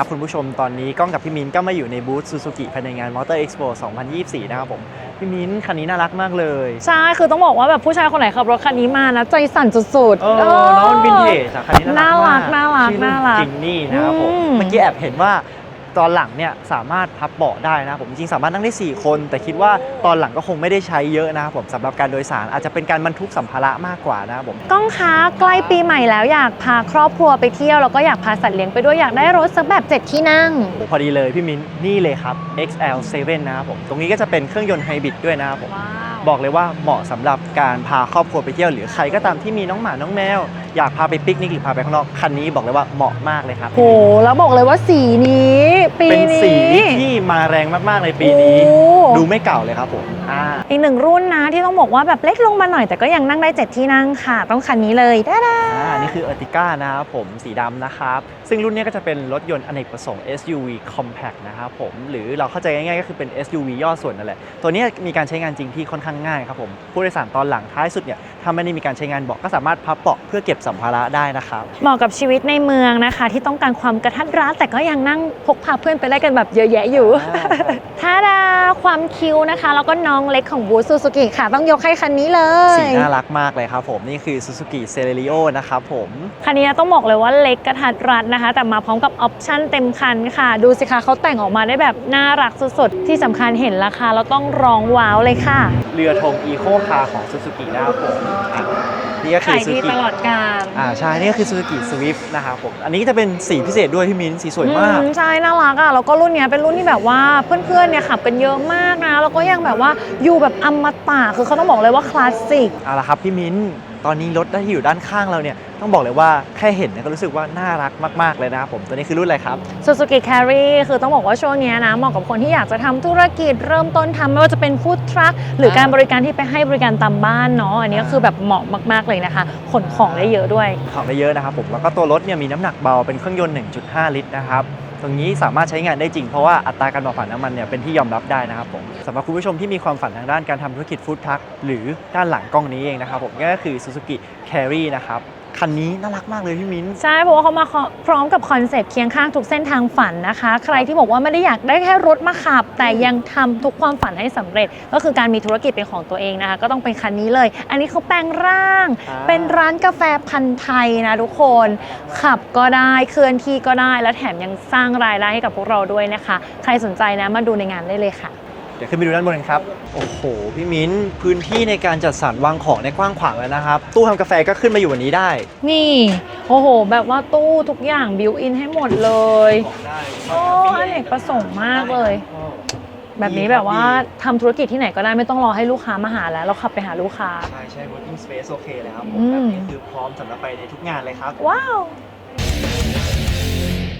ครับคุณผู้ชมตอนนี้ก้องกับพี่มิ้นก็มาอยู่ในบูธซูซูกิภายในงาน Motor Expo 2024 นะครับผมพี่มิ้นคันนี้น่ารักมากเลย ใช่ คือต้องบอกว่าแบบผู้ชายคนไหนขับรถคันนี้มานะใจสั่นสุดๆเออน้องวินเทจอะคันนี้น่ารักมากน่ารักชื่อน่ารักจินนี่นะครับผมอืมเมื่อกี้แอบเห็นว่า ตอนหลังเนี่ยสามารถพับเบาะได้นะครับผมจริงๆสามารถนั่งได้ 4 คน แต่คิดว่าตอนหลังก็คงไม่ได้ใช้เยอะนะครับผมสำหรับการโดยสารอาจจะเป็นการบรรทุกสัมภาระมากกว่านะครับผมก้องคะใกล้ปีใหม่แล้วอยากพาครอบครัวไปเที่ยวแล้วก็อยากพาสัตว์เลี้ยงไปด้วยอยากได้รถสักแบบ 7 ที่นั่งโอ้พอดีเลยพี่มิ้นนี่เลยครับ XL7 นะครับผมตรงนี้ก็จะเป็นเครื่องยนต์ไฮบริดด้วยนะครับผม บอกเลยว่าเหมาะสำหรับการพาครอบครัวไปเที่ยวหรือใครก็ตามที่มีน้องหมาน้องแมว อยากพาไปปิกนิกหรือพาไปข้างนอกคันนี้บอกเลยว่าเหมาะมากเลยครับโหแล้วบอกเลยว่าสีนี้ ปีเป็นนี้สีที่มาแรงมากๆในปีนี้โอ้ดูไม่เก่าเลยครับผม อ่าอีกหนึ่งรุ่นนะที่ต้องบอกว่าแบบเล็กลงมาหน่อยแต่ก็ยังนั่งได้ 7 ที่นั่งค่ะ ต้องคันนี้เลยได้อ่านี่คือ e r t i g a นะครับผมสีดำนะครับ ซึ่งรุ่นนี้ก็จะเป็นรถยนต์อเนกประสงค์ SUV compact นะครับผมหรือเราเข้าใจง่ายๆก็คือเป็น SUV ย่อส่วนนั่นแหละ ตัวนี้มีการใช้งานจริงที่ค่อนข้างง่ายครับผมผู้โดยสารตอนหลังท้ายสุดเนี่ยถ้าไม่ได้มีการใช้งานเบาะก็สามารถพับเบาะเพื่อเก็บสัมภาระได้นะครับเหมาะกับชีวิตในเมืองนะคะ ที่ต้องการความกระทัดรัดแต่ก็ยังนั่งพกพาเพื่อนไปได้กันแบบเยอะแยะอยู่อ่าใช่ท่าดา ความคิ้วนะคะ แล้วก็น้องเล็กของบูซูซูกิค่ะ ต้องยกให้คันนี้เลย สีน่ารักมากเลยครับผมนี่คือ Suzuki Celerio นะครับผม คันนี้ต้องบอกเลยว่าเล็กกระทัดรัดนะคะ แต่มาพร้อมกับออปชั่นเต็มคันค่ะ ดูสิคะเขาแต่งออกมาได้แบบน่ารักสุดๆ ที่สำคัญเห็นราคาแล้วต้องร้องว้าวเลยค่ะ เรือธง Eco Car ของ Suzuki นะครับผมอะ นี่ก็คือขายดี Suzuki ตลอดกาลอ่าใช่นี่ก็คือ Suzuki Swift นะครับผมอันนี้จะเป็นสีพิเศษด้วยพี่มิ้นสีสวยมาก อืใช่น่ารักอะแล้วก็รุ่นเนี้ยเป็นรุ่นที่แบบว่าเพื่อนๆเนี่ยขับกันเยอะมากนะ แล้วก็ยังแบบว่าอยู่แบบอมตะคือเขาต้องบอกเลยว่าคลาสสิก เอาละครับพี่มิ้น ตอนนี้รถที่อยู่ด้านข้างเราเนี่ยต้องบอกเลยว่าแค่เห็นเนี่ยก็รู้สึกว่าน่ารักมาก ๆ เลยนะครับผม ตัวนี้คือรุ่นอะไรครับ Suzuki Carry คือต้องบอกว่าช่วงเนี้ยนะเหมาะกับคนที่อยากจะทำธุรกิจเริ่มต้นทำไม่ว่าจะเป็นฟู้ดทรัคหรือการบริการที่ไปให้บริการตามบ้านเนาะอันนี้ก็คือแบบเหมาะมาก ๆ เลยนะคะขนของได้เยอะด้วย ของได้เยอะนะครับผมแล้วก็ตัวรถเนี่ยมีน้ำหนักเบาเป็นเครื่องยนต์ 1.5 ลิตรนะครับ ตรงนี้สามารถใช้งานได้จริงเพราะว่าอัตราการเผาผลาญน้ำมันเนี่ยเป็นที่ยอมรับได้นะครับผมสำหรับคุณผู้ชมที่มีความฝันทางด้านการทำธุรกิจฟู้ดทัคหรือด้านหลังกล้องนี้เองนะครับผมก็คือ Suzuki Carry นะครับ คันนี้น่ารักมากเลยพี่มิ้น ใช่เพราะว่าเขามาพร้อมกับคอนเซปต์เคียงข้างทุกเส้นทางฝันนะคะ ใครที่บอกว่าไม่ได้อยากได้แค่รถมาขับ แต่ยังทำทุกความฝันให้สำเร็จ ก็คือการมีธุรกิจเป็นของตัวเองนะคะ ก็ต้องเป็นคันนี้เลย อันนี้เขาแปลงร่างอ่าเป็นร้านกาแฟพันธุ์ไทยนะทุกคน ขับก็ได้เคลื่อนที่ก็ได้ และแถมยังสร้างรายได้ให้กับพวกเราด้วยนะคะ ใครสนใจนะมาดูในงานได้เลยค่ะเดี๋ยวขึ้นไปดูด้านบนกันครับ โอ้โห พี่มิ้นพื้นที่ในการจัดสรรวางของในยกว้างขวางแล้วนะครับ ตู้ทำกาแฟก็ขึ้นมาอยู่วันนี้ได้ นี่ โอ้โห แบบว่าตู้ทุกอย่างบิวอินให้หมดเลย โอ้อเนกประสงค์มากเลย แบบนี้แบบว่าทำธุรกิจที่ไหนก็ได้ไม่ต้องรอให้ลูกค้ามาหาแล้ว เราขับไปหาลูกค้า ใช่ใช่ working space โอเคเลยครับผอืมมแบบนี้คือพร้อมสำหรับไปในทุกงานเลยครับ ว้าว